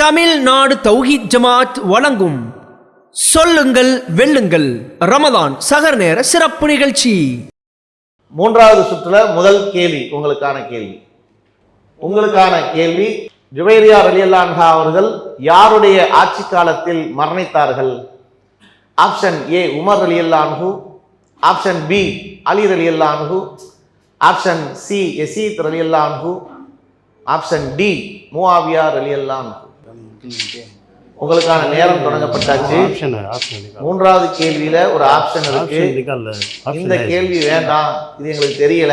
தமிழ்நாடு தௌஹீத் ஜமாத் வழங்கும் சொல்லுங்கள் வெல்லுங்கள். ரமதான் சகர் நேர சிறப்பு நிகழ்ச்சி. மூன்றாவது சுற்றுல முதல் கேள்வி உங்களுக்கான கேள்வி. உங்களுக்கான கேள்வி ஜுவைரியா ரலியல்லான்ஹா அவர்கள் யாருடைய ஆட்சி காலத்தில் மரணித்தார்கள்? ஆப்ஷன் ஏ உமர் ரலியல்லான்ஹு ஆப்ஷன் பி அலி ரலியல்லான்ஹு ஆப்ஷன் சி எசீத் ரலியல்லான்ஹு ஆப்ஷன் டி முவாவியா ரலியல்லான்ஹு உங்களுக்கான நேரம் தொடங்கப்பட்டாச்சு. ஆப்ஷன் ஆப்ஷன் நிக்கால் மூன்றாவது கேள்வியில ஒரு ஆப்ஷன் இருக்கு. இந்த கேள்வி வேண்டாம். இது எங்களுக்கு தெரியல.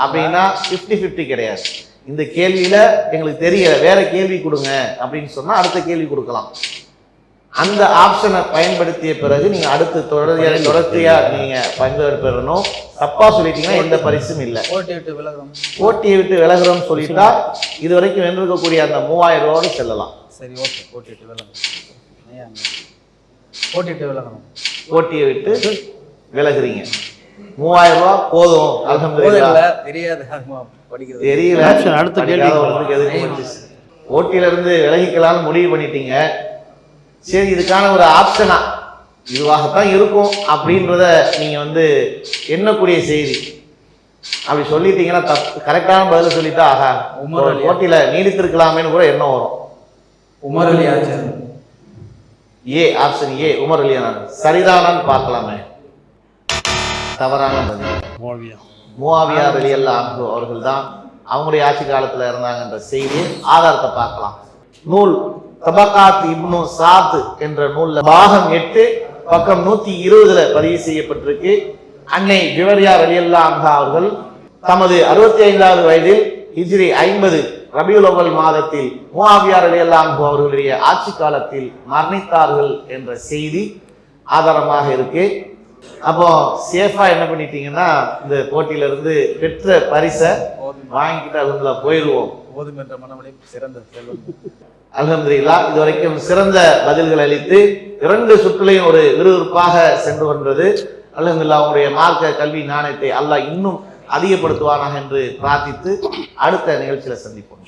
அப்படின்னா 50 50 கிடையாது. இந்த கேள்வியில எங்களுக்கு தெரியல. வேற கேள்வி கொடுங்க. அப்படின்னு சொன்னா அடுத்த கேள்வி கொடுக்கலாம். அந்த ஆப்ஷனை பயன்படுத்திய பிறகு நீங்க அடுத்து தொடர்ச்சியா தொடர்ச்சியா நீங்க பங்கு பெறணும். தப்பா சொல்லிட்டீங்கன்னா எந்த பரிசும் இல்லை. போட்டி விட்டு விலகிறோம். போட்டியை விட்டு விலகுறோம்னு சொல்லிட்டா இது வரைக்கும் வென்றிருக்கக்கூடிய அந்த மூவாயிரம் ரூபாயோடு செல்லலாம். சரி ஓகே. போட்டி விட்டு விலகிறோம் ஏன் போட்டி விட்டு விலகிறோம் போட்டியை விட்டு விலகுறீங்க. மூவாயிரம் ரூபாய் போதும் அல்ஹம்துலில்லாஹ் போதில்ல தெரியாது தெரியல. அடுத்த கேள்வி. போட்டியில இருந்து விலகிக்கலாம்னு முடிவு பண்ணிட்டீங்க. சரி இதுக்கான ஒரு ஆப்ஷனா இதுவாகத்தான் இருக்கும் அப்படின்றத நீங்க வந்து எண்ணக்கூடிய செய்தி. அப்படி சொல்லிட்டீங்கன்னா தப்பு கரெக்டான பதில சொல்லிட்டா ஆகா. உமர்? போட்டியில நீடித்திருக்கலாமேன்னு கூட எண்ணம் வரும். உமர் அலி ஆச்சார் ஏ ஆப்ஷன் ஏ உமர் அலியா சரிதானான்னு பார்க்கலாமே. தவறான பதில். மூவாவியா. ரலியல்லா அன்பு அவர்கள் தான் அவங்களுடைய ஆட்சி காலத்துல இருந்தாங்கன்ற செய்தியை ஆதாரத்தை பார்க்கலாம். நூல் தபகாத் இப்னு சாத் என்ற நூல்ல பாகம் எட்டு பக்கம் நூத்தி இருபதுல பதிவு செய்யப்பட்டிருக்கு. அன்னை ஜுவரியா ரலியல்லா அன்ஹா அவர்கள் தமது அறுபத்தி ஐந்தாவது வயதில் ஹிஜ்ரி ஐம்பது ரபியுலவல் மாதத்தில் மூவாவியார் ரலியல்லா அன்ஹு அவர்களுடைய ஆட்சி காலத்தில் மரணித்தார்கள் என்ற செய்தி ஆதாரமாக இருக்கு. அப்போ சேஃபா என்ன பண்ணிட்டீங்கன்னா இந்த போட்டியில இருந்து பெற்ற பரிசை வாங்கிக்கிட்டு அதுல போயிடுவோம். போதும் என்ற மனவழி சிறந்த செல்வம். அலமதுல்லா இதுவரைக்கும் சிறந்த பதில்கள் அளித்து இரண்டு சுற்றுலையும் ஒரு விறுவிறுப்பாக சென்று கொண்டது. அலமதுல்லா உங்களுடைய மார்க்க கல்வி நாணயத்தை அல்லாஹ் இன்னும் அதிகப்படுத்துவானாக என்று பிரார்த்தித்து அடுத்த நிகழ்ச்சியில் சந்திப்போம்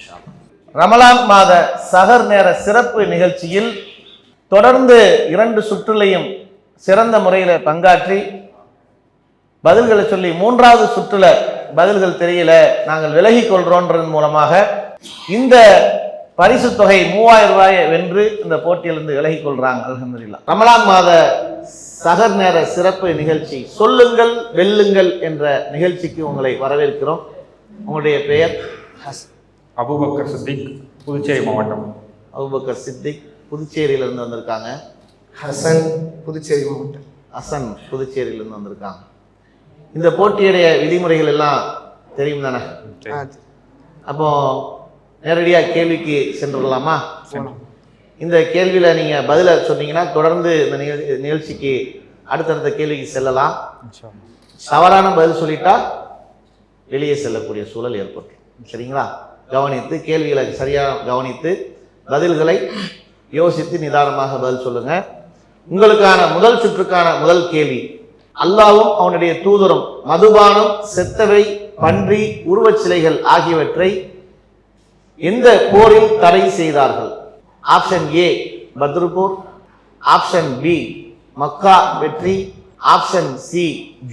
ரமலான் மாத சகர் நேர சிறப்பு நிகழ்ச்சியில் தொடர்ந்து இரண்டு சுற்றுலையும் சிறந்த முறையில் பங்காற்றி பதில்களை சொல்லி மூன்றாவது சுற்றுல பதில்கள் தெரியல நாங்கள் விலகி கொள்றோன்றதன் மூலமாக இந்த பரிசு தொகை மூவாயிரம் ரூபாயை வென்று இந்த போட்டியிலிருந்து விலகிக் கொள்றாங்க அல்ஹம்துலில்லா. ரமலான் மாத சகர் நேர சிறப்பு நிகழ்ச்சி சொல்லுங்கள் வெல்லுங்கள் என்ற நிகழ்ச்சிக்கு உங்களை வரவேற்கிறோம். உங்களுடைய பெயர்? அபூபக்கர் சித்திக் புதுச்சேரி மாவட்டம். அபுபக்கர் சித்திக் புதுச்சேரியிலிருந்து வந்திருக்காங்க. ஹசன் புதுச்சேரி மாவட்டம். அசன் புதுச்சேரியிலிருந்து வந்திருக்காங்க. இந்த போட்டியுடைய விதிமுறைகள் எல்லாம் தெரியும் தானே? ஆ, அப்போ நேரடியாக கேள்விக்கு சென்றுடலாமா இந்த கேள்வியில் நீங்கள் பதிலை சொன்னீங்கன்னா தொடர்ந்து இந்த நிகழ் நிகழ்ச்சிக்கு அடுத்தடுத்த கேள்விக்கு செல்லலாம். தவறான பதில் சொல்லிட்டா வெளியே செல்லக்கூடிய சூழல் ஏற்படும். சரிங்களா? கவனித்து கேள்விகளை சரியாக கவனித்து பதில்களை யோசித்து நிதானமாக பதில் சொல்லுங்க. உங்களுக்கான முதல் சுற்றுக்கான முதல் கேள்வி அல்லாவும் அவனுடைய தூதரும் மதுபானம் செத்தவை பன்றி உருவச் சிலைகள் ஆகியவற்றை எந்த போரில் தடை செய்தார்கள்? ஆப்ஷன் ஏ பத்ரு போர் ஆப்ஷன் பி மக்கா வெற்றி. ஆப்ஷன் சி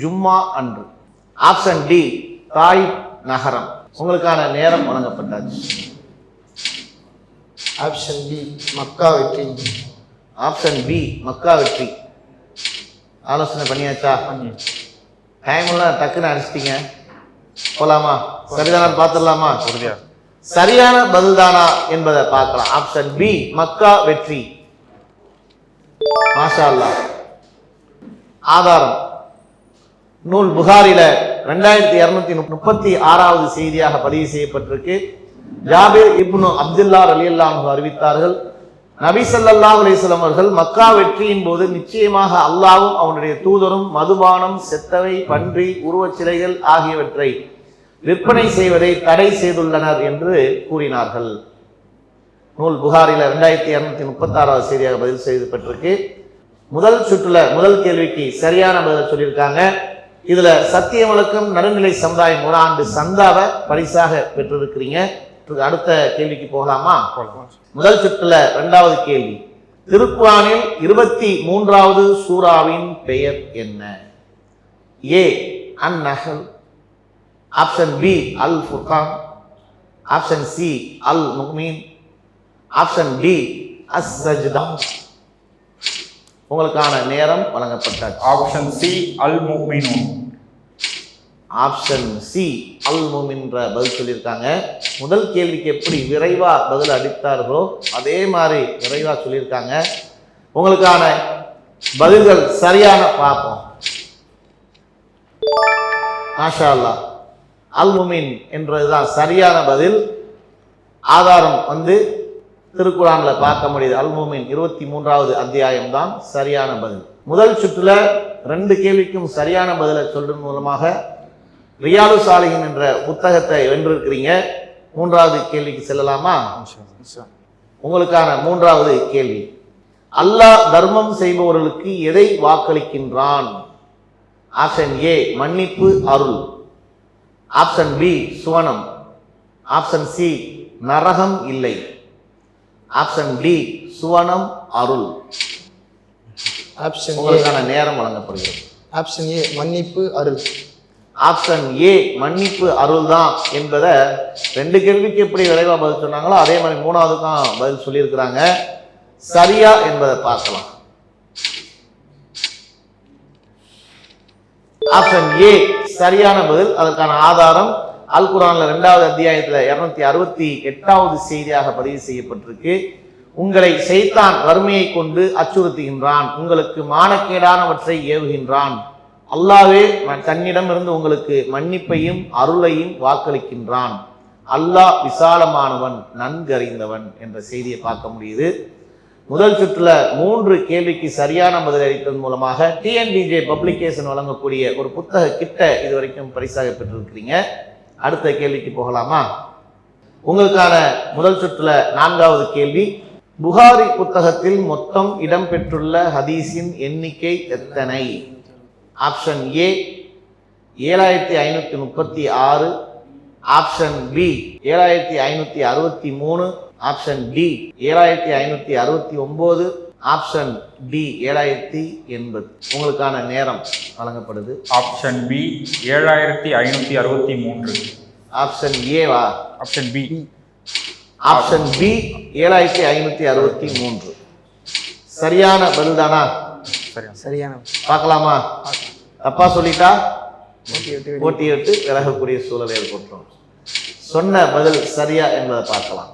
ஜும்மா அன்று. ஆப்ஷன் டி தாய் நகரம். உங்களுக்கான நேரம் வழங்கப்பட்டாச்சு. ஆப்ஷன் பி மக்கா வெற்றி. ஆப்ஷன் பி மக்கா வெற்றி. ஆலோசனை பண்ணியாச்சா? டைம் எல்லாம் டக்குன்னு அடிச்சிட்டீங்க. போலாமா? சரிதானா பார்த்துடலாமா? உறுதியா. சரியான பதில்தானா என்பதை பார்க்கலாம். ஆப்ஷன் பி மக்கா வெற்றி. மாஷா அல்லாஹ் ஆதாரம். நூல் புகாரில ரெண்டாயிரத்தி இருநூத்தி முப்பத்தி ஆறாவது செய்தியாக பதிவு செய்யப்பட்டிருக்கு. ஜாபிர் இப்னு அப்துல்லா ரலியல்லாஹு அறிவித்தார்கள் நபி சல்லா அலைஹி அவர்கள் மக்கா வெற்றியின் போது நிச்சயமாக அல்லாவும் அவனுடைய தூதரும் மதுபானம் செத்தவை பன்றி உருவச் சிலைகள் ஆகியவற்றை விற்பனை செய்வதை தடை செய்துள்ளனர் என்று கூறினார்கள். நூல் புகாரில் ரெண்டாயிரத்தி இரநூத்தி முப்பத்தாறாவது செய்தியாக பதில் செய்யப்பட்டிருக்கு முதல் சுற்றுல முதல் கேள்விக்கு சரியான பதில் சொல்லியிருக்காங்க. இதுல சத்திய வழக்கம் நடுநிலை சமுதாயம் ஒரு ஆண்டு சந்தாவை பரிசாக பெற்றிருக்கிறீங்க. அடுத்த கேள்விக்கு போகலாமா? முதல் சுற்றுல இரண்டாவது கேள்வி. திருக்குறானில் இருபத்தி மூன்றாவது சூராவின் பெயர் என்ன? ஏ. அந்நகல் ஆப்ஷன் பி அல் ஃபுர்கான் ஆப்ஷன் சி அல் முக்மீன் ஆப்ஷன் டி அஸ் சஜ்தா உங்களுக்கான நேரம் வழங்கப்பட்டாச்சு. ஆப்ஷன் சி அல் முக்மினூன் ஆப்ஷன் சி அல் முமின்ற பதில் சொல்லியிருக்காங்க. முதல் கேள்விக்கு எப்படி விரைவா பதில் அடித்தார்களோ அதே மாதிரி விரைவா சொல்லியிருக்காங்க. உங்களுக்கான பதில்கள் சரியான பார்ப்போம் மாஷா அல்லாஹ். அல் முமின் என்றதுதான் சரியான பதில். ஆதாரம் வந்து திருக்குறானில் பார்க்க முடியுது. அல்முமின் இருபத்தி மூன்றாவது அத்தியாயம் தான் சரியான பதில். முதல் சுற்றுல ரெண்டு கேள்விக்கும் சரியான பதிலை சொல்றது மூலமாக ரியாலு சாலிகின் என்ற புத்தகத்தை வென்றிருக்கிறீங்க. மூன்றாவது கேள்விக்கு செல்லலாமா? உங்களுக்கான மூன்றாவது கேள்வி. அல்லாஹ் தர்மம் செய்பவர்களுக்கு எதை வாக்களிக்கின்றான்? ஆப்ஷன் ஏ மன்னிப்பு அருள். ஆப்ஷன் பி சுவனம். ஆப்ஷன் சி நரகம் இல்லை. ஆப்ஷன் டி சுவனம் அருள். ஆப்ஷன் உங்களுக்கான நேரம் வழங்கப்படுகிறது. ஆப்ஷன் ஏ மன்னிப்பு அருள். ஆப்ஷன் ஏ மன்னிப்பு அருள் தான் என்பதை ரெண்டு கேள்விக்கு எப்படி விரைவா பதில் சொன்னாங்களோ அதே மாதிரி மூணாவதுக்கும் பதில் சொல்லியிருக்கிறாங்க. சரியா என்பதை பார்க்கலாம். ஆப்ஷன் ஏ சரியான பதில். அதற்கான ஆதாரம் அல் குரான்ல ரெண்டாவது அத்தியாயத்தில் இரநூத்தி அறுபத்தி எட்டாவது செய்தியாக பதிவு செய்யப்பட்டிருக்கு. உங்களை செய்தான் வறுமையை கொண்டு அச்சுறுத்துகின்றான். உங்களுக்கு மானக்கேடானவற்றை ஏவுகின்றான். அல்லாவே தன்னிடமிருந்து உங்களுக்கு மன்னிப்பையும் அருளையும் வாக்களிக்கின்றான். அல்லாஹ் விசாலமானவன் நன்கறிந்தவன் என்ற செய்தியை பார்க்க முடியுது. முதல் சுற்றுல மூன்று கேள்விக்கு சரியான பதில் அளித்ததன் மூலமாக டிஎன்டிஜே பப்ளிகேஷன் வழங்கக்கூடிய ஒரு புத்தக கிட்ட இது வரைக்கும் பரிசாக பெற்றிருக்கிறீங்க. அடுத்த கேள்விக்கு போகலாமா? உங்களுக்கான முதல் சுற்றுல நான்காவது கேள்வி. புகாரி புத்தகத்தில் மொத்தம் இடம்பெற்றுள்ள ஹதீஸின் எண்ணிக்கை எத்தனை? ஆப்ஷன் ஏ ஏழாயிரத்தி ஐநூற்றி முப்பத்தி ஆறு. ஆப்ஷன் பி ஏழாயிரத்தி ஐநூற்றி அறுபத்தி மூணு. ஆப்ஷன் டி ஏழாயிரத்தி ஐநூற்றி அறுபத்தி ஒம்பது ஆப்ஷன் டி ஏழாயிரத்தி எண்பது. உங்களுக்கான நேரம் வழங்கப்படுது. ஆப்ஷன் பி ஏழாயிரத்தி ஐநூற்றி அறுபத்தி மூன்று. ஆப்ஷன் ஏவா ஆப்ஷன் பி ஆப்ஷன் பி ஏழாயிரத்தி ஐநூற்றி அறுபத்தி மூன்று. சரியான பதில் தானா சரியா. சரியான பார்க்கலாமா? தப்பா சொல்லிட்டா? போட்டி விட்டு. விலகக்கூடிய சூழல் ஏற்பட்டுரும் சொன்ன பதில் சரியா என்பதை பார்க்கலாம்.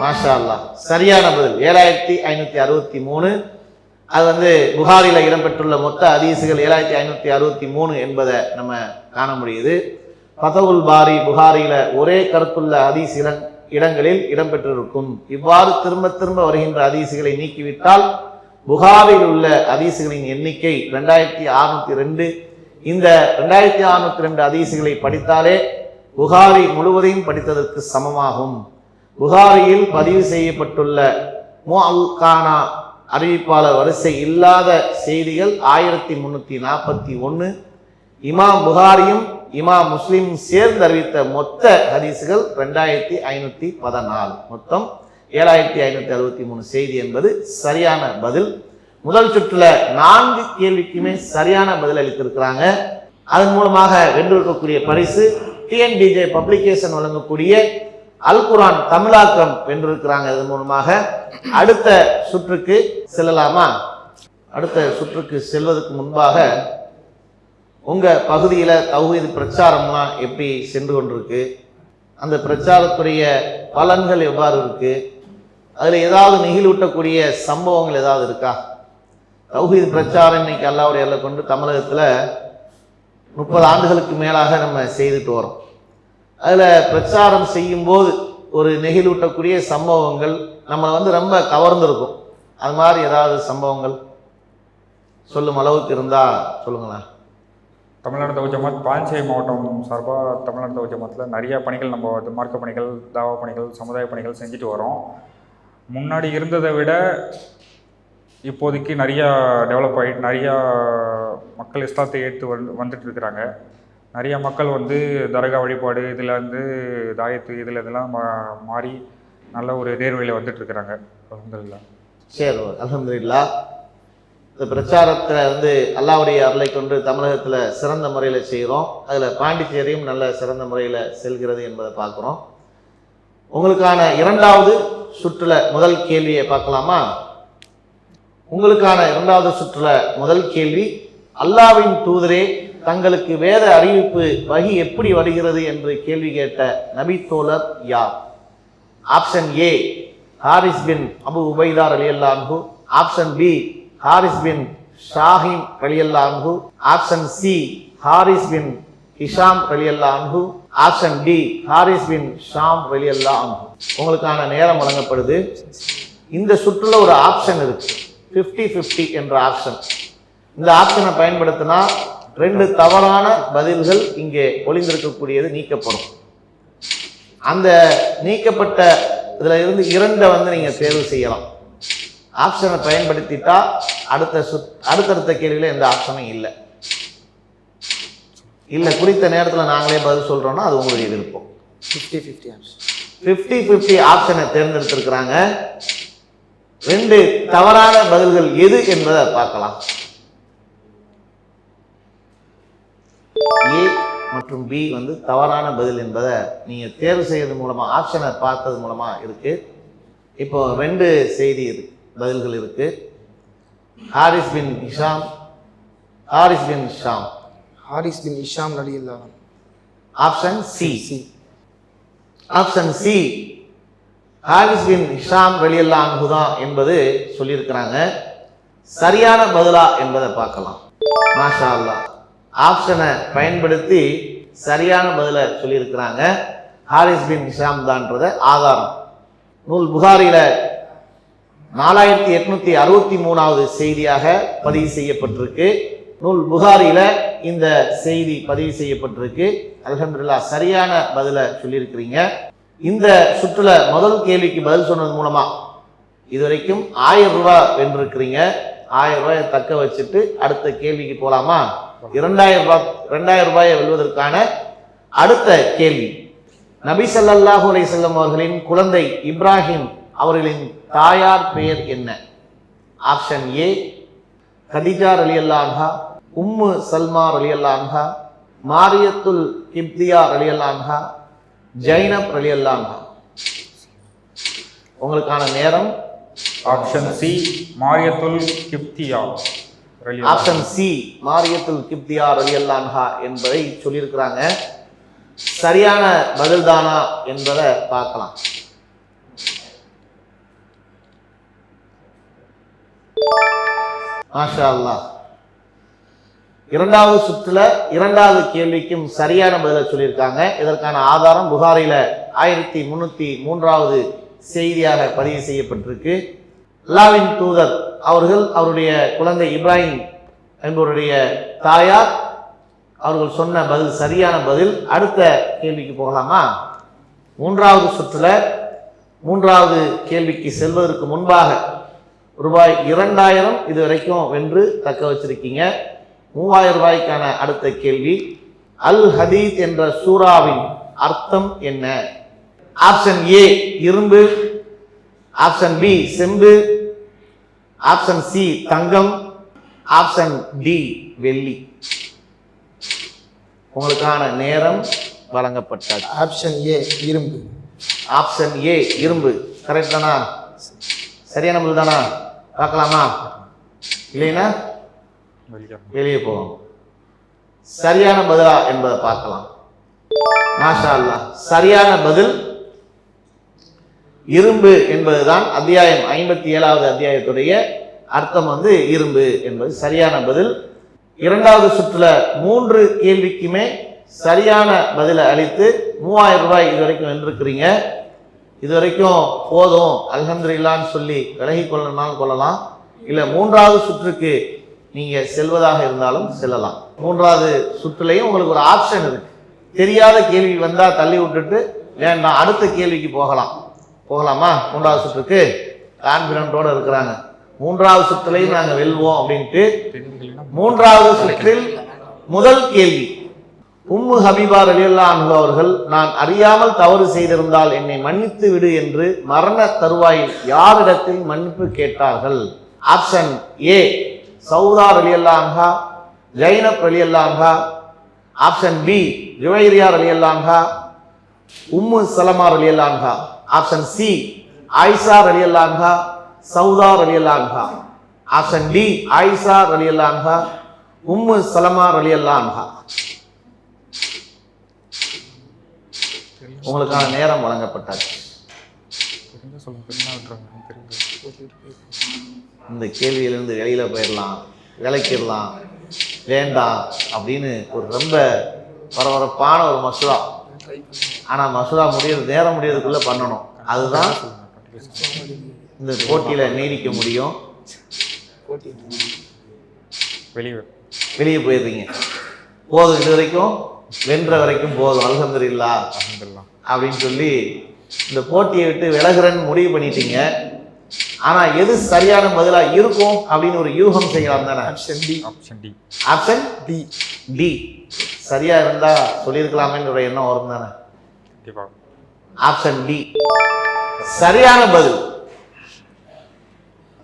மாஷா அல்லாஹ் சரியான பதில். ஏழாயிரத்தி ஐநூத்தி அறுபத்தி மூணு. அது வந்து புகாரில இடம்பெற்றுள்ள மொத்த அதிசுகள் ஏழாயிரத்தி ஐநூத்தி அறுபத்தி மூணு என்பதை நம்ம காண முடியுது. பதவுல் பாரி புகாரில ஒரே கருத்துள்ள அதிச இடம் இடங்களில் இடம்பெற்றிருக்கும். இவ்வாறு திரும்ப திரும்ப வருகின்ற அதிசுகளை நீக்கிவிட்டால் புகாரில் உள்ள அதிசுகளின் எண்ணிக்கை ரெண்டாயிரத்தி அறுநூத்தி ரெண்டு. இந்த ரெண்டாயிரத்தி அறுநூத்தி ரெண்டு ஹதீஸுகளை படித்தாலே புகாரி முழுவதையும் படித்ததற்கு சமமாகும். புகாரியில் பதிவு செய்யப்பட்டுள்ள மு அல்கானா அறிவிப்பாளர் வரிசை இல்லாத செய்திகள் ஆயிரத்தி முன்னூற்றி நாற்பத்தி ஒன்று இமாம் புகாரியும் இமாம் முஸ்லீம் சேர்ந்து அறிவித்த மொத்த ஹதீஸுகள் ரெண்டாயிரத்தி ஐநூற்றி பதினாலு. மொத்தம் ஏழாயிரத்தி ஐநூற்றி அறுபத்தி மூணு செய்தி என்பது சரியான பதில். முதல் சுற்றுல நான்கு கேள்விக்குமே சரியான பதில் அளித்திருக்கிறாங்க. அதன் மூலமாக வென்றிருக்கக்கூடிய பரிசு டிஎன்டிஜே பப்ளிகேஷன் வழங்கக்கூடிய அல் குரான் தமிழாக்கம் வென்றிருக்கிறாங்க இதன் மூலமாக. அடுத்த சுற்றுக்கு செல்லலாமா? அடுத்த சுற்றுக்கு செல்வதற்கு முன்பாக உங்கள் பகுதியில் தௌஹீது பிரச்சாரம்லாம் எப்படி சென்று கொண்டிருக்கு? அந்த பிரச்சாரத்துடைய பலன்கள் எவ்வாறு இருக்குது அதில் ஏதாவது நெகிழ்வூட்டக்கூடிய சம்பவங்கள் ஏதாவது இருக்கா? தௌஹீது பிரச்சாரம் இன்னைக்கு அல்லாவுடைய எல்லை கொண்டு தமிழகத்தில் முப்பது ஆண்டுகளுக்கு மேலாக நம்ம செய்துட்டு வரோம் அதில் பிரச்சாரம் செய்யும்போது ஒரு நெகிழ்வூட்டக்கூடிய சம்பவங்கள் நம்மளை வந்து ரொம்ப கவர்ந்துருக்கும். அது மாதிரி ஏதாவது சம்பவங்கள்? சொல்லும் அளவுக்கு இருந்தால் சொல்லுங்களேன். தமிழ்நாடு தவ ஜமாத் பாஞ்சாய் மாவட்டம் சார்பாக தமிழ்நாடு தவ ஜமாத்தில் நிறையா பணிகள் நம்ம வந்து மார்க்க பணிகள் தாவா பணிகள் சமுதாய பணிகள் செஞ்சுட்டு வரோம். முன்னாடி இருந்ததை விட இப்போதைக்கு நிறையா டெவலப் ஆகிட்டு நிறையா மக்கள் இஸ்லாத்தை ஏற்று வந்து வந்துட்டு இருக்கிறாங்க. நிறைய மக்கள் வந்து தர்கா வழிபாடு இதில் வந்து தாயத்து இதில் இதெல்லாம் மா- மாறி நல்ல ஒரு நேர்வழியில் வந்துட்டு இருக்கிறாங்க. சரி அலமதுல்லா இந்த பிரச்சாரத்தில் வந்து அல்லாவுடைய அருளை கொண்டு தமிழகத்தில் சிறந்த முறையில் செய்கிறோம் அதில் பாண்டிச்சேரியும் நல்ல சிறந்த முறையில் செல்கிறது என்பதை பார்க்குறோம். உங்களுக்கான இரண்டாவது சுற்றுல முதல் கேள்வியை பார்க்கலாமா? உங்களுக்கான இரண்டாவது சுற்றுல முதல் கேள்வி அல்லாவின் தூதரே தங்களுக்கு வேத அறிவிப்பு வகி எப்படி வருகிறது என்று கேள்வி கேட்ட நபி யார்? ஆப்ஷன் ஏ ஹாரிஸ் பின் அபு உபைதார் அலி அல்லான்ஹு ஆப்ஷன் பி ஹாரிஸ் பின் ஷாஹிம் அலி அல்லான்ஹு ஆப்ஷன் சி ஹாரிஸ் பின் ஹிஷாம் அலி அல்லான்ஹு ஆப்ஷன் டி ஹாரிஸ் பின் ஷாம் அலி அல்லான்ஹு உங்களுக்கான நேரம் வழங்கப்படுது. இந்த சுற்றுல ஒரு ஆப்ஷன் இருக்கு. 50 50 என்ற ஆப்ஷன். இந்த ஆப்ஷனை பயன்படுத்தினா ரெண்டு தவறான பதில்கள் இங்கே ஒளிந்திருக்கக்கூடியது நீக்கப்படும். அந்த நீக்கப்பட்ட இதுல இருந்து இரண்டை வந்து நீங்க தேர்வு செய்யலாம். ஆப்ஷனை பயன்படுத்திட்டா அடுத்த சுத் அடுத்தடுத்த கேள்வியில எந்த ஆப்ஷனும் இல்லை. இல்லை குறித்த நேரத்தில் நாங்களே பதில் சொல்றோம்னா அது உங்களுடைய விருப்பம். Fifty fifty option fifty fifty ஆப்ஷனை தேர்ந்தெடுத்திருக்கிறாங்க. ரெண்டு தவறான பதில்கள் எது என்பதை பார்க்கலாம். மற்றும் பி வந்து தவறான பதில் என்பதை நீங்க தேர்வு செய்யறது மூலமா ஆப்ஷனை பார்த்தது மூலமா இருக்கு. இப்போ ரெண்டு செய்தி பதில்கள் இருக்கு. ஹாரிஸ் பின் ஹிஷாம் ஹாரிஸ் பின் ஷாம். ஹாரிஸ் பின் இஷாம் அல்லாஹ் option C C option C Harris பின் ஹிஷாம் வெளியல்லா அன்புதான் என்பது சொல்லியிருக்கிறாங்க. சரியான பதிலா என்பதை பார்க்கலாம். மாஷா அல்லாஹ். ஆப்ஷனை பயன்படுத்தி சரியான பதிலை சொல்லியிருக்கிறாங்க. ஹாரிஸ் பின் ஹிஷாம் தான்றத ஆதாரம். நூல் புகாரியில் நாலாயிரத்தி எட்நூத்தி அறுபத்தி மூணாவது செய்தியாக பதிவு செய்யப்பட்டிருக்கு. நூல் புகாரியில் இந்த செய்தி பதிவு செய்யப்பட்டிருக்கு. அலகம்துல்லா சரியான பதிலை சொல்லியிருக்கிறீங்க. இந்த சுற்றுல முதல் கேள்விக்கு பதில் சொன்னது மூலமா இதுவரைக்கும் ஆயிரம் ரூபாய் வென்றிருக்கிறீங்க. ஆயிரம் ரூபாயை தக்க வச்சுட்டு அடுத்த கேள்விக்கு போகலாமா இரண்டாயிரம் ரூபாய் ரெண்டாயிரம் ரூபாயை வெல்வதற்கான அடுத்த கேள்வி. நபி சல்லாஹூ அலைஹி செல்லம் அவர்களின் குழந்தை இப்ராஹிம் அவர்களின் தாயார் பெயர் என்ன? ஆப்ஷன் ஏ கதிஜா அலி அல்லான்ஹா உம்மு சல்மா அலி அல்லான்ஹா மாரியத்துல் கிப்தியா அலி அல்லான்ஹா ஜைனப் அலி அல்லான்ஹா உங்களுக்கான நேரம். Option C மாரியத்துல் கிப்தியா. ஆப்ஷன் சி மாரியத்துல் கிப்தியா ரலியல்லா அன்ஹா என்பதை சொல்லியிருக்கிறாங்க. சரியான பதில் தானா என்பதை பார்க்கலாம். மாஷா அல்லாஹ் இரண்டாவது சுற்றுல இரண்டாவது கேள்விக்கும் சரியான பதிலை சொல்லியிருக்காங்க. இதற்கான ஆதாரம் புகாரில ஆயிரத்தி முன்னூத்தி மூன்றாவது செய்தியாக பதிவு செய்யப்பட்டிருக்கு. அல்லாவின் தூதர் அவர்கள் அவருடைய குழந்தை இப்ராஹிம் என்பவருடைய தாயார் அவர்கள் சொன்ன பதில் சரியான பதில். அடுத்த கேள்விக்கு போகலாமா? மூன்றாவது சுற்றில் மூன்றாவது கேள்விக்கு செல்வதற்கு முன்பாக ரூபாய் இரண்டாயிரம் இது வரைக்கும் வென்று தக்க வச்சிருக்கீங்க. மூவாயிரம் ரூபாய்க்கான அடுத்த கேள்வி அல் ஹதீத் என்ற சூறாவின் அர்த்தம் என்ன? ஆப்ஷன் ஏ இரும்பு. ஆப்ஷன் பி செம்பு. ஆப்ஷன் சி தங்கம். ஆப்ஷன் டி வெள்ளி. உங்களுக்கான நேரம் வழங்கப்பட்டது. ஆப்ஷன் ஏ இரும்பு. ஆப்ஷன் ஏ இரும்பு. கரெக்ட் தானா? சரியான பதில் தானா? பார்க்கலாமா? இல்லைன்னா வெளியே போவோம் சரியான பதிலா என்பதை பார்க்கலாம். மாஷா அல்லாஹ். சரியான பதில் இரும்பு என்பதுதான் அத்தியாயம் ஐம்பத்தி ஏழாவது அத்தியாயத்துடைய அர்த்தம் வந்து இரும்பு என்பது. சரியான பதில். இரண்டாவது சுற்றுல மூன்று கேள்விக்குமே சரியான பதிலை அளித்து மூவாயிரம் ரூபாய் இது வரைக்கும் வென்றிருக்கிறீங்க இது வரைக்கும் போதும். அல்ஹம்துலில்லான்னு சொல்லி விலகி கொள்ளணும்னாலும் கொள்ளலாம். இல்லை மூன்றாவது சுற்றுக்கு நீங்கள் செல்வதாக இருந்தாலும் செல்லலாம். மூன்றாவது சுற்றுலையும் உங்களுக்கு ஒரு ஆப்ஷன் இருக்குது தெரியாத கேள்வி வந்தால் தள்ளி விட்டுட்டு வேண்டாம் அடுத்த கேள்விக்கு போகலாம். போகலாமா? மூன்றாவது சுற்றுக்கு? கான்பிடண்டோடு இருக்கிறாங்க. மூன்றாவது சுற்றுலையும் நாங்கள் வெல்வோம் அப்படின்ட்டு மூன்றாவது சுற்றில் முதல் கேள்வி. உம்மு ஹபீபா ரலியல்லா அவர்கள் நான் அறியாமல் தவறு செய்திருந்தால் என்னை மன்னித்து விடு என்று மரண தருவாயில் யாரிடத்தில் மன்னிப்பு கேட்டார்கள்? ஆப்ஷன் ஏ சவுதா ரலியல்லா ஜைனப் ரலியல்லா ஆப்ஷன் பி ஜுவைரியா ரலியல்லா உம்மு சலமா ரலியல்லா ஆப்ஷன் சி ஆயிஷா ரலி அன்ஹா சௌதா ரலியல்லா அன்ஹா ஆப்ஷன் டி ஆயிஷா ரலியல்லா அன்ஹா உம்மு சலமா ரலி அன்ஹா உங்களுக்கான நேரம் வழங்கப்பட்டாச்சு. இந்த கேள்வியிலிருந்து வெளியில போயிடலாம் விளக்கிடலாம். வேண்டாம் அப்படின்னு ஒரு ரொம்ப பரபரப்பான ஒரு மசூரா ஆனா மசோதா முடியறது நேரம் முடியறதுக்குள்ள பண்ணணும். அதுதான் இந்த போட்டியில நீடிக்க முடியும். வெளியே. வெளியே போயிடுறீங்க. போதும் இது வரைக்கும். வென்ற வரைக்கும் போதும். அல்ஹம்துலில்லா அஹமதுல்லாம் அப்படின்னு சொல்லி இந்த போட்டியை விட்டு விலகுறேன்னு முடிவு பண்ணிட்டீங்க. ஆனா எது சரியான பதிலா இருக்கும் அப்படின்னு ஒரு யூகம் செய்யலாம் தானே? Option D option D option D D சரியா இருந்தா சொல்லியிருக்கலாமேன்ற ஒரு எண்ணம் வரும் தானே? ஆப்ஷன் டி சரியான பதில்.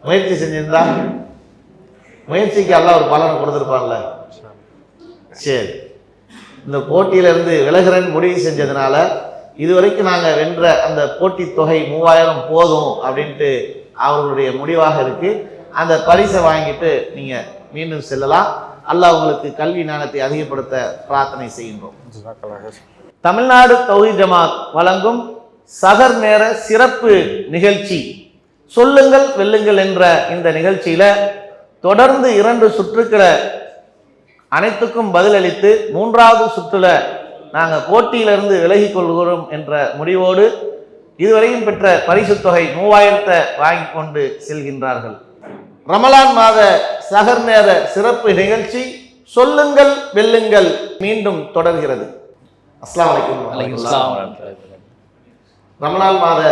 முயற்சி செஞ்சிருந்தா முயற்சிக்கு எல்லாம் ஒரு பலனை கொடுத்துருப்பான்ல. சரி. இந்த போட்டியிலிருந்து விலகுறேன்னு முடிவு செஞ்சதுனால இதுவரைக்கும் நாங்கள் வென்ற அந்த போட்டி தொகை மூவாயிரம் போதும் அப்படின்ட்டு அவர்களுடைய முடிவாக இருக்கு. அந்த பரிசை வாங்கிட்டு நீங்க மீண்டும் செல்லலாம். அல்லாஹ் உங்களுக்கு கல்வி ஞானத்தை அதிகப்படுத்த பிரார்த்தனை செய்கின்றோம். தமிழ்நாடு தௌஹி ஜமாத் வழங்கும் சகர் நேர சிறப்பு நிகழ்ச்சி. சொல்லுங்கள் வெல்லுங்கள் என்ற இந்த நிகழ்ச்சியில் தொடர்ந்து இரண்டு சுற்றுக்களை அனைத்துக்கும் பதிலளித்து மூன்றாவது சுற்றுல நாங்கள் போட்டியிலிருந்து விலகிக் கொள்கிறோம் என்ற முடிவோடு இதுவரையும் பெற்ற பரிசு தொகை மூவாயிரத்தை வாங்கி கொண்டு செல்கின்றார்கள். ரமலான் மாத சகர் நேர சிறப்பு நிகழ்ச்சி சொல்லுங்கள் வெல்லுங்கள் மீண்டும் தொடர்கிறது. அலைக்கும் வரஹ்மத்துல்லாஹி ரமலான் மாத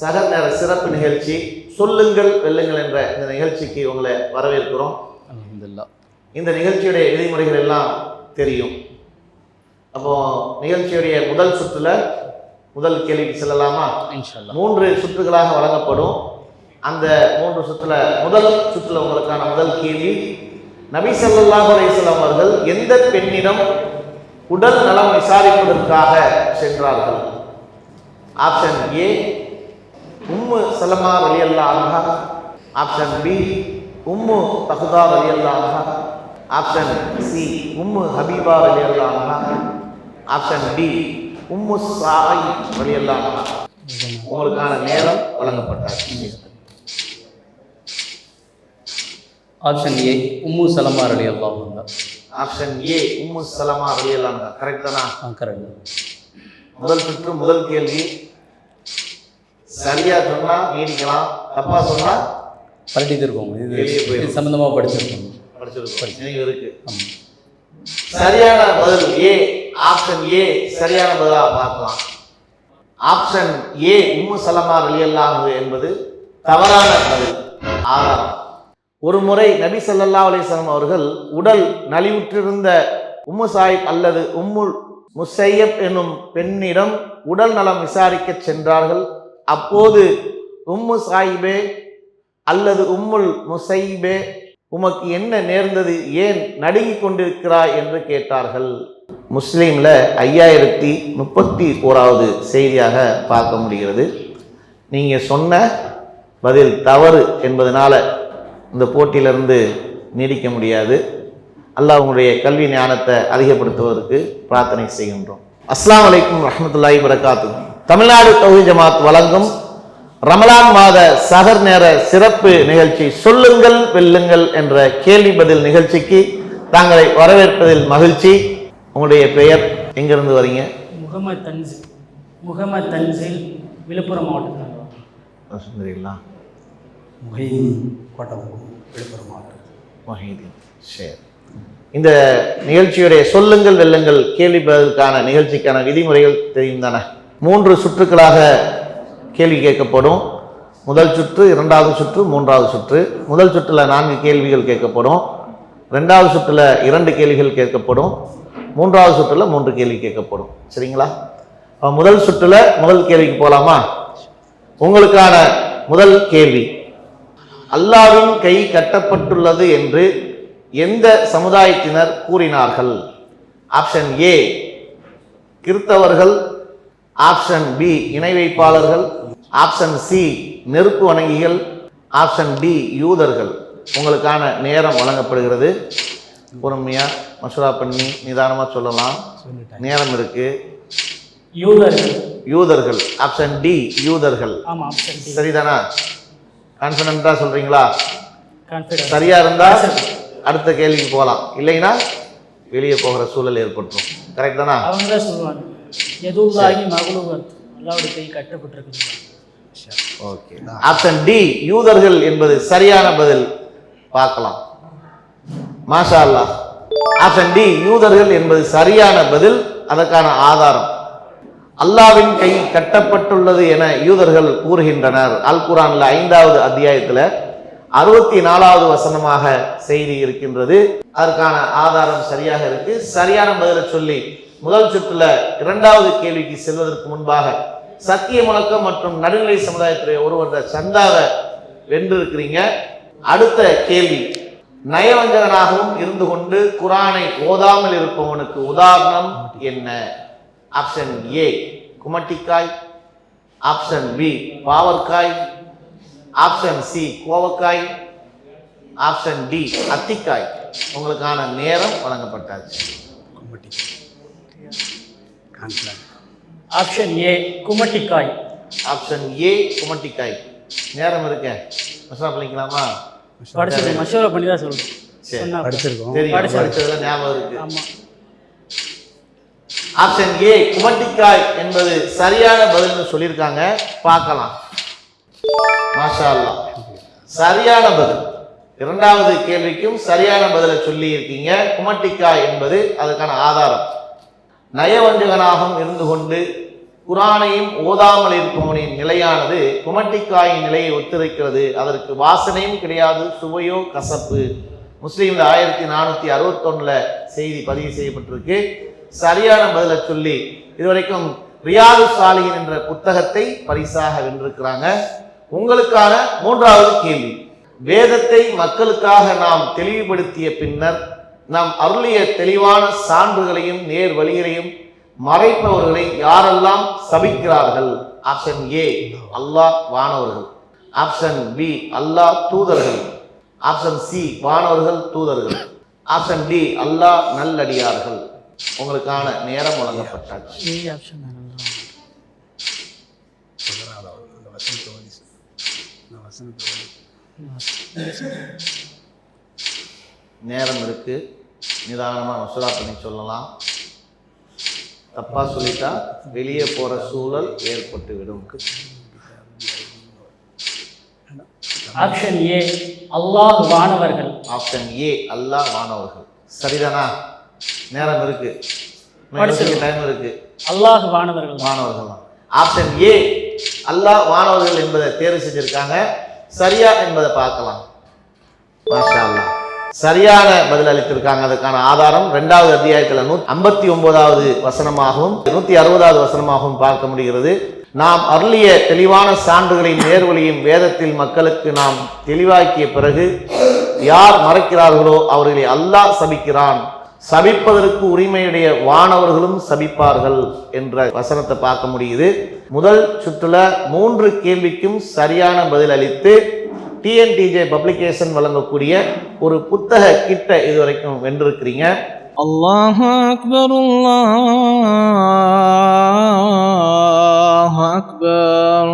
சகர் நேர சிறப்பு நிகழ்ச்சி சொல்லுங்கள் வெல்லுங்கள் என்ற இந்த நிகழ்ச்சிக்கு உங்களை வரவேற்கிறோம். இந்த நிகழ்ச்சியுடைய விதிமுறைகள் எல்லாம் தெரியும். அப்போ நிகழ்ச்சியுடைய முதல் சுற்றுல முதல் கேள்விக்கு செல்லலாமா? மூன்று சுற்றுகளாக வழங்கப்படும். அந்த மூன்று சுற்றுல முதல் சுற்றுல உங்களுக்கான முதல் கேள்வி நபி அலைஹி வஸல்லம் அவர்கள் எந்த பெண்ணிடம் உடல் நலம் விசாரிப்பதற்காக சென்றார்கள். ஆப்ஷன் ஏ உம்மு சலமா ரலியல்லா அன்ஹா. ஆப்ஷன் பி உம்மு தகுதா ரலியல்லா அன்ஹா. ஆப்ஷன் சி உம்மு ஹபீபா ரலியல்லா அன்ஹா. ஆப்ஷன் டி உம்மு சாய் ரலியல்லா அன்ஹா. உங்களுக்கான நேரம் வழங்கப்பட்டார். ஆப்ஷன் ஏ உம்மு சலமா அலி அல்லாஹ் ஆப்ஷன் ஏ உம்மு சலமா அன்ஹா கரெக்ட் தானா? கரெக்ட் முதல் சுற்று முதல் கேள்வி. சரியா சொன்னா நீடிக்கலாம். தப்பா சொன்னா பரட்டிட்டு இருக்கோம் இது சம்மந்தமாக படிச்சிருக்கோம். படிச்சிருக்கோம். இருக்கு. சரியான பதில் ஏ ஆப்ஷன் ஏ சரியான பதிலா பார்க்கலாம். ஆப்ஷன் ஏ உம்மு சலமா ரலியல்லாஹு என்பது தவறான பதில். ஆதாரம். ஒரு முறை நபி சல்லா அலிஸ்லாம் அவர்கள் உடல் நலிவுற்றிருந்த உம்மு சாஹிப் அல்லது உம்முல் முசையப் என்னும் பெண்ணிடம் உடல் நலம் விசாரிக்கச் சென்றார்கள். அப்போது உம்மு சாஹிபே அல்லது உம்முல் முசைபே உமக்கு என்ன நேர்ந்தது? ஏன் நடுங்கி கொண்டிருக்கிறாய்? என்று கேட்டார்கள். முஸ்லீமில் ஐயாயிரத்தி முப்பத்தி ஓராவது செய்தியாக பார்க்க முடிகிறது. நீங்கள் சொன்ன பதில் தவறு என்பதனால இந்த போட்டியிலிருந்து நீடிக்க முடியாது. அல்லாஹ் உங்களுடைய கல்வி ஞானத்தை அதிகப்படுத்துவதற்கு பிரார்த்தனை செய்கின்றோம். அஸ்ஸலாமு அலைக்கும் ரஹ்மத்துல்லாஹி வரகாத்து தமிழ்நாடு தௌஹி ஜமாத் வழங்கும் ரமலான் மாத சகர் நேர சிறப்பு நிகழ்ச்சி சொல்லுங்கள் வெல்லுங்கள் என்ற கேள்வி பதில் நிகழ்ச்சிக்கு தாங்களை வரவேற்பதில் மகிழ்ச்சி. உங்களுடைய பெயர் எங்கிருந்து வரீங்க? முகமது தன்சில். முகமது தன்சில் விழுப்புரம் மாவட்டத்தில் சுந்தரிங்களா கோட்டபுரம் விழுப்புரம் மாவட்டம் சரி. இந்த நிகழ்ச்சியுடைய சொல்லுங்கள் வெல்லுங்கள் கேள்வி பதிலுக்கான நிகழ்ச்சிக்கான விதிமுறைகள் தெரியும் தானே? மூன்று சுற்றுக்களாக கேள்வி கேட்கப்படும். முதல் சுற்று இரண்டாவது சுற்று மூன்றாவது சுற்று. முதல் சுற்றுல நான்கு கேள்விகள் கேட்கப்படும். ரெண்டாவது சுற்றில் இரண்டு கேள்விகள் கேட்கப்படும். மூன்றாவது சுற்றில் மூன்று கேள்வி கேட்கப்படும். சரிங்களா? முதல் சுற்றுல முதல் கேள்விக்கு போகலாமா உங்களுக்கான முதல் கேள்வி. அல்லாவின் கை கட்டப்பட்டுள்ளது என்று எந்த சமுதாயத்தினர் கூறினார்கள்? ஆப்ஷன் ஏ கிறித்தவர்கள். ஆப்ஷன் பி இணை வைப்பாளர்கள். ஆப்ஷன் சி நெருப்பு வணங்கிகள். ஆப்ஷன் டி யூதர்கள். உங்களுக்கான நேரம் வழங்கப்படுகிறது. பொறுமையா மசூரா பண்ணி நிதானமா சொல்லலாம். நேரம் இருக்கு. யூதர்கள். யூதர்கள். ஆப்ஷன் டி யூதர்கள். சரிதானா? கான்ஃபிடண்டா சொல்றீங்களா? கான்ஃபிடன்ஸ் சரியா இருந்தா அடுத்த கேள்விக்கு போகலாம் இல்லைன்னா வெளியே போகிற சூழல் ஏற்பட்டுரும். கரெக்ட் தானா? அவங்க தான் சொல்லுவாங்க. எதுவாகி மகளுவத் அல்லாவுடைய கை கட்டப்பட்டிருக்கு ஓகே ஆப்ஷன் டி யூதர்கள் என்பது சரியான பதில். பார்க்கலாம். மாஷா அல்லாஹ் ஆப்ஷன் டி யூதர்கள் என்பது சரியான பதில். அதற்கான ஆதாரம். அல்லாவின் கை கட்டப்பட்டுள்ளது என யூதர்கள் கூறுகின்றனர். அல் குரான்ல ஐந்தாவது அத்தியாயத்தில் அறுபத்தி நாலாவது வசனமாக செய்தி இருக்கின்றது. அதற்கான ஆதாரம் சரியாக இருக்கு. சரியான பதிலை சொல்லி முதல் சுற்றுல இரண்டாவது கேள்விக்கு செல்வதற்கு முன்பாக சத்திய முழக்கம் மற்றும் நடுநிலை சமுதாயத்துடைய ஒருவர் சந்தாவை வென்றிருக்கிறீங்க. அடுத்த கேள்வி. நயவஞ்சகனாகவும் இருந்து கொண்டு குரானை ஓதாமல் இருப்பவனுக்கு உதாரணம் என்ன? ஆப்ஷன் ஏ குமட்டிக்காய் ஆப்ஷன் பி பாவற்காய் ஆப்ஷன் சி கோவக்காய் ஆப்ஷன் டி அத்திக்காய் உங்களுக்கான நேரம் வழங்கப்பட்டாச்சு. ஆப்ஷன் ஏ குமட்டிக்காய் ஆப்ஷன் ஏ குமட்டிக்காய் நேரம் இருக்கேன் மசா பண்ணிக்கலாமா? படிச்சது மஷூரா பண்ணி தான் சொல்றோம் சரி. சொன்னா தெரியும். படிச்சதுல ஞாபகம் இருக்கு. ஆமா. ஆப்ஷன் ஏ குமட்டிக்காய் என்பது சரியான பதில்னு சொல்லியிருக்காங்க. பார்க்கலாம். மாஷா சரியான பதில். இரண்டாவது கேள்விக்கும் சரியான பதிலை சொல்லி இருக்கீங்க குமட்டிக்காய் என்பது அதுக்கான ஆதாரம். நயவஞ்சகனாகவும் இருந்து கொண்டு குரானையும் ஓதாமல் இருப்பவனின் நிலையானது குமட்டிக்காயின் நிலையை ஒத்திருக்கிறது. அதற்கு வாசனையும் கிடையாது சுவையோ கசப்பு. முஸ்லீம்ல ஆயிரத்தி நானூற்றி அறுபத்தொன்னில் செய்தி பதிவு செய்யப்பட்டிருக்கு. சரியான பதிலை சொல்லி இதுவரைக்கும் ரியாது சாலியின் என்ற புத்தகத்தை பரிசாக வென்றிருக்கிறாங்க. உங்களுக்கான மூன்றாவது கேள்வி. வேதத்தை மக்களுக்காக நாம் தெளிவுபடுத்திய பின்னர் நாம் அருளிய தெளிவான சான்றுகளையும் நேர் வழிகளையும் மறைப்பவர்களை யாரெல்லாம் சபிக்கிறார்கள்? ஆப்ஷன் ஏ அல்லாஹ் வானவர்கள். ஆப்ஷன் பி அல்லாஹ் தூதர்கள். ஆப்ஷன் சி வானவர்கள் தூதர்கள். ஆப்ஷன் டி அல்லாஹ் நல்லடியார்கள். உங்களுக்கான நேரம் நல்லா நேரம் இருக்கு. நிதானமாக மசூரா பண்ணி சொல்லலாம். தப்பா சொல்லிட்டா வெளியே போற சூழல் ஏற்பட்டு விடும் ஆப்ஷன் ஏ அல்லாஹ் வானவர்கள். ஆப்ஷன் ஏ அல்லாஹ் வானவர்கள். சரிதானா? நேரம் இருக்கு. டைம் இருக்கு. அல்லாஹ் வானவர்கள். தான். மாணவர்கள் தான். ஆப்ஷன் ஏ அல்லாஹ் மாணவர்கள் என்பதை தேர்வு செஞ்சிருக்காங்க. சரியா என்பதை பார்க்கலாம். மாஷா சரியான பதில் அளித்திருக்காங்க. அதுக்கான ஆதாரம் ரெண்டாவது அத்தியாயத்தில் நூ ஐம்பத்தி ஒன்பதாவது வசனமாகவும் நூற்றி அறுபதாவது வசனமாகவும் பார்க்க முடிகிறது. நாம் அருளிய தெளிவான சான்றுகளின் நேர்வழியும் வேதத்தில் மக்களுக்கு நாம் தெளிவாக்கிய பிறகு யார் மறைக்கிறார்களோ அவர்களை அல்லாஹ் சபிக்கிறான். சபிப்பதற்கு உரிமையுடைய வானவர்களும் சபிப்பார்கள் என்ற வசனத்தை பார்க்க முடியுது. முதல் சுற்றுல மூன்று கேள்விக்கும் சரியான பதில் அளித்து டிஎன்டிஜே பப்ளிகேஷன் வழங்கக்கூடிய ஒரு புத்தக கிட்ட இதுவரைக்கும் வென்றிருக்கிறீங்க. அல்லாஹ் அக்பர் அல்லாஹ் அக்பர்.